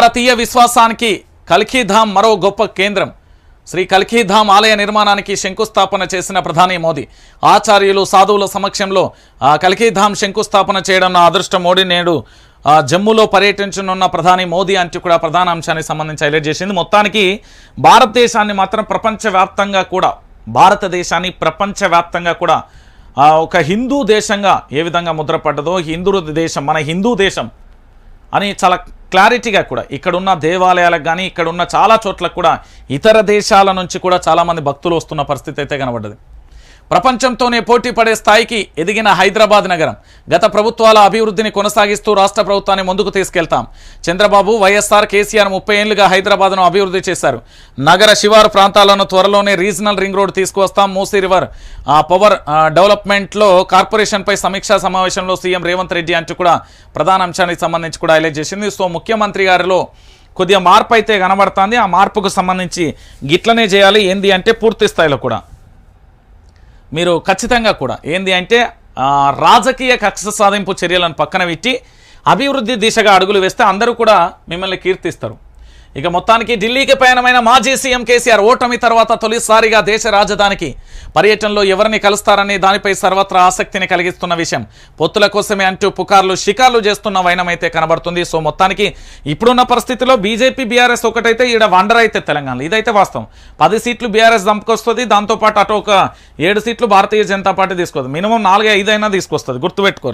భారతీయ విశ్వాసానికి కల్కీధామ్ మరో గొప్ప కేంద్రం. శ్రీ కల్కీధామ్ ఆలయ నిర్మాణానికి శంకుస్థాపన చేసిన ప్రధాని మోదీ. ఆచార్యులు సాధువుల సమక్షంలో ఆ కల్కీధామ్ శంకుస్థాపన చేయడం నా అదృష్టం. మోడీ నేడు జమ్మూలో పర్యటించనున్న ప్రధాని మోదీ అంటూ కూడా ప్రధాన అంశానికి సంబంధించి హైలైట్ చేసింది. మొత్తానికి భారతదేశాన్ని మాత్రం ప్రపంచవ్యాప్తంగా కూడా భారతదేశాన్ని ప్రపంచవ్యాప్తంగా కూడా ఒక హిందూ దేశంగా ఏ విధంగా ముద్రపడ్డదో హిందూ దేశం మన హిందూ దేశం అని చాలా క్లారిటీగా కూడా ఇక్కడున్న దేవాలయాలకు కానీ ఇక్కడున్న చాలా చోట్లకు కూడా ఇతర దేశాల నుంచి కూడా చాలామంది భక్తులు వస్తున్న పరిస్థితి అయితే కనబడ్డది. ప్రపంచంతోనే పోటీ పడే స్థాయికి ఎదిగిన హైదరాబాద్ నగరం. గత ప్రభుత్వాల అభివృద్ధిని కొనసాగిస్తూ రాష్ట్ర ప్రభుత్వాన్ని ముందుకు తీసుకెళ్తాం. చంద్రబాబు వైఎస్ఆర్ కేసీఆర్ ముప్పై ఏళ్ళుగా హైదరాబాద్ను అభివృద్ధి చేశారు. నగర శివారు ప్రాంతాలను త్వరలోనే రీజనల్ రింగ్ రోడ్ తీసుకువస్తాం మూసీ రివర్. పవర్ డెవలప్మెంట్లో కార్పొరేషన్పై సమీక్షా సమావేశంలో సీఎం రేవంత్ రెడ్డి అంటూ కూడా ప్రధాన అంశానికి సంబంధించి కూడా హైలైట్ చేసింది. సో ముఖ్యమంత్రి గారిలో కొద్దిగా మార్పు అయితే కనబడుతుంది. ఆ మార్పుకు సంబంధించి గిట్లనే చేయాలి. ఏంది అంటే పూర్తి స్థాయిలో కూడా. మీరు ఖచ్చితంగా కూడా. ఏంది అంటే రాజకీయ కక్ష సాధింపు చర్యలను పక్కన పెట్టి అభివృద్ధి దిశగా అడుగులు వేస్తే అందరూ కూడా మిమ్మల్ని కీర్తిస్తారు. ఇక మొత్తానికి ఢిల్లీకి పయనమైన మాజీ సీఎం కేసీఆర్ ఓటమి తర్వాత తొలిసారిగా దేశ రాజధానికి పర్యటనలో ఎవరిని కలుస్తారని దానిపై సర్వత్రా ఆసక్తిని కలిగిస్తున్న విషయం. పొత్తుల కోసమే అంటూ పుకార్లు షికార్లు చేస్తున్న వైనమైతే కనబడుతుంది. సో మొత్తానికి ఇప్పుడున్న పరిస్థితిలో బీజేపీ బీఆర్ఎస్ ఒకటైతే ఈడ వండర్ అయితే తెలంగాణలో. ఇదైతే వాస్తవం. పది సీట్లు బీఆర్ఎస్ దంపుకొస్తుంది. దాంతోపాటు అటు ఒక ఏడు సీట్లు భారతీయ జనతా పార్టీ తీసుకొస్తుంది. మినిమం నాలుగు ఐదు అయినా తీసుకొస్తుంది. గుర్తుపెట్టుకోరు